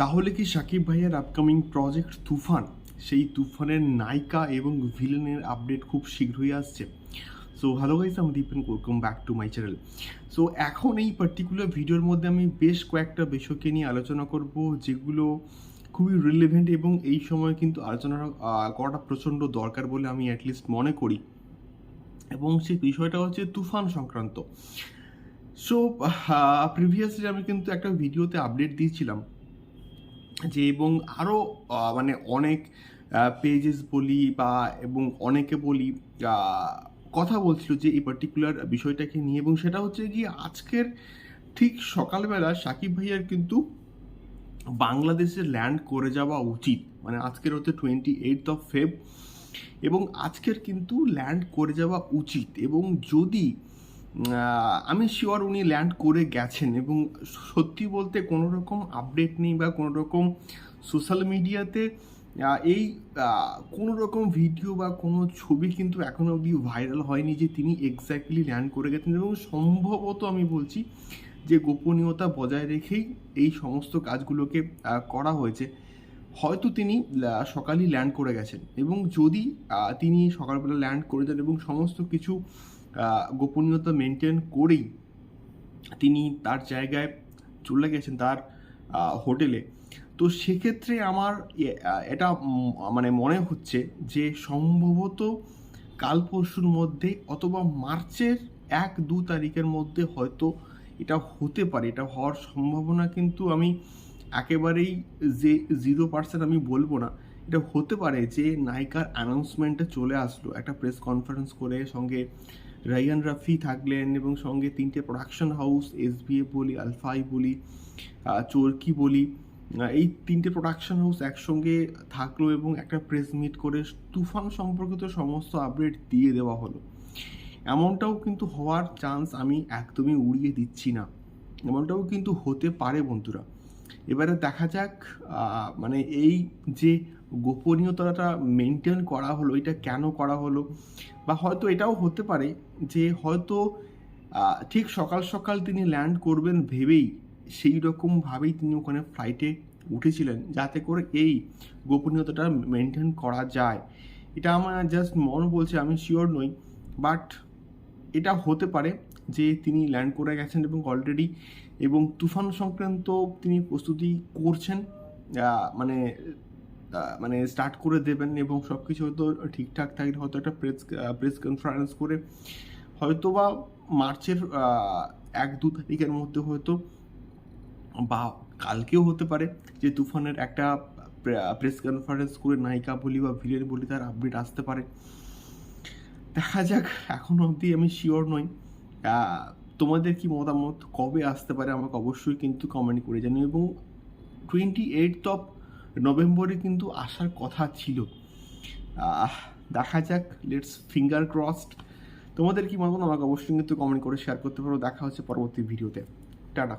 তাহলে কি সাকিব ভাইয়ের আপকামিং প্রজেক্ট তুফান? সেই তুফানের নায়িকা এবং ভিলেনের আপডেট খুব শীঘ্রই আসছে। সো হ্যালো গাইস আমি Dipen welcome back to my channel so এখন এই পার্টিকুলার ভিডিওর মধ্যে আমি বেশ কয়েকটা বিষয়কে নিয়ে আলোচনা করব, যেগুলো খুবই রিলেভেন্ট এবং এই সময় কিন্তু আলোচনা করাটা প্রচণ্ড দরকার বলে আমি অ্যাটলিস্ট মনে করি। এবং সেই বিষয়টা হচ্ছে তুফান সংক্রান্ত। সো প্রিভিয়াসলি আমি কিন্তু একটা ভিডিওতে আপডেট দিয়েছিলাম। যে এবং আরও মানে অনেক পেজেস বলি বা এবং অনেকে বলি কথা বলছিল যে এই পার্টিকুলার বিষয়টাকে নিয়ে এবং সেটা হচ্ছে কি আজকের ঠিক সকালবেলা সাকিব ভাইয়ার কিন্তু বাংলাদেশে ল্যান্ড করে যাওয়া উচিত। মানে আজকের হচ্ছে টোয়েন্টি এইট অফ ফেব এবং আজকের কিন্তু ল্যান্ড করে যাওয়া উচিত এবং যদি আমি শিওর উনি ল্যান্ড করে গেছেন এবং সত্যি বলতে কোনো রকম আপডেট নেই বা কোনো রকম সোশ্যাল মিডিয়াতে এই কোনো রকম ভিডিও বা কোনো ছবি কিন্তু এখনও অবধি ভাইরাল হয়নি যে তিনি এক্স্যাক্টলি ল্যান্ড করে গেছেন এবং সম্ভবত আমি বলছি যে গোপনীয়তা বজায় রেখেই এই সমস্ত কাজগুলোকে করা হয়েছে। হয়তো তিনি সকালই ল্যান্ড করে গেছেন এবং যদি তিনি সকালবেলা ল্যান্ড করে যান এবং সমস্ত কিছু গোপনীয়তা মেনটেন করেই তিনি তার জায়গায় চলে গেছেন তার হোটেলে তো সেক্ষেত্রে আমার এটা মানে মনে হচ্ছে যে সম্ভবত কাল পরশুর মধ্যে অথবা মার্চের এক দু তারিখের মধ্যে হয়তো এটা হতে পারে, এটা হওয়ার সম্ভাবনা কিন্তু আমি একেবারেই যে জিরো পার্সেন্ট আমি বলব না। এটা হতে পারে যে নায়িকার অ্যানাউন্সমেন্টে চলে আসলো। একটা প্রেস কনফারেন্স করে সঙ্গে রাইয়ান রাফি থাকলেন এবং সঙ্গে তিনটে প্রোডাকশন হাউস এসবিএ বলি আলফাই বলি চরকি বলি এই তিনটে প্রোডাকশন হাউস একসঙ্গে থাকল এবং একটা প্রেস মিট করে তুফান সম্পর্কিত সমস্ত আপডেট দিয়ে দেওয়া হলো। এমনটাও কিন্তু হওয়ার চান্স আমি একদমই উড়িয়ে দিচ্ছি না। এমনটাও কিন্তু হতে পারে, বন্ধুরা। এবারে দেখা যাক মানে এই যে গোপনীয়তাটা মেনটেন করা হলো, এটা কেন করা হলো? বা হয়তো এটাও হতে পারে যে হয়তো ঠিক সকাল সকাল তিনি ল্যান্ড করবেন ভেবেই সেই রকমভাবেই তিনি ওখানে ফ্লাইটে উঠেছিলেন, যাতে করে এই গোপনীয়তাটা মেনটেন করা যায়। এটা আমার জাস্ট মন বলছে, আমি শিওর নই বাট এটা হতে পারে যে তিনি ল্যান্ড করে গেছেন এবং অলরেডি এবং তুফান সংক্রান্ত তিনি প্রস্তুতি করছেন মানে মানে স্টার্ট করে দেবেন এবং সব কিছু হয়তো ঠিকঠাক থাকলে হয়তো একটা প্রেস প্রেস কনফারেন্স করে হয়তো বা মার্চের এক দু তারিখের মধ্যে হয়তো বা কালকেও হতে পারে যে তুফানের একটা প্রেস কনফারেন্স করে নায়িকা বলি বা ভিলেন বলি তার আপডেট আসতে পারে। দেখা যাক, এখনও অবধি আমি শিওর নই। তোমাদের কি মতামত? কবে আসতে পারে? আমাকে অবশ্যই কিন্তু কমেন্ট করে জানি এবং টোয়েন্টি এইট অফ নভেম্বরে কিন্তু আসার কথা ছিল। দেখা যাক। লেটস ফিঙ্গার ক্রসড তোমাদের কি মতামত? আমাকে অবশ্যই কিন্তু কমেন্ট করে শেয়ার করতে পারো। দেখা হচ্ছে পরবর্তী ভিডিওতে টাটা।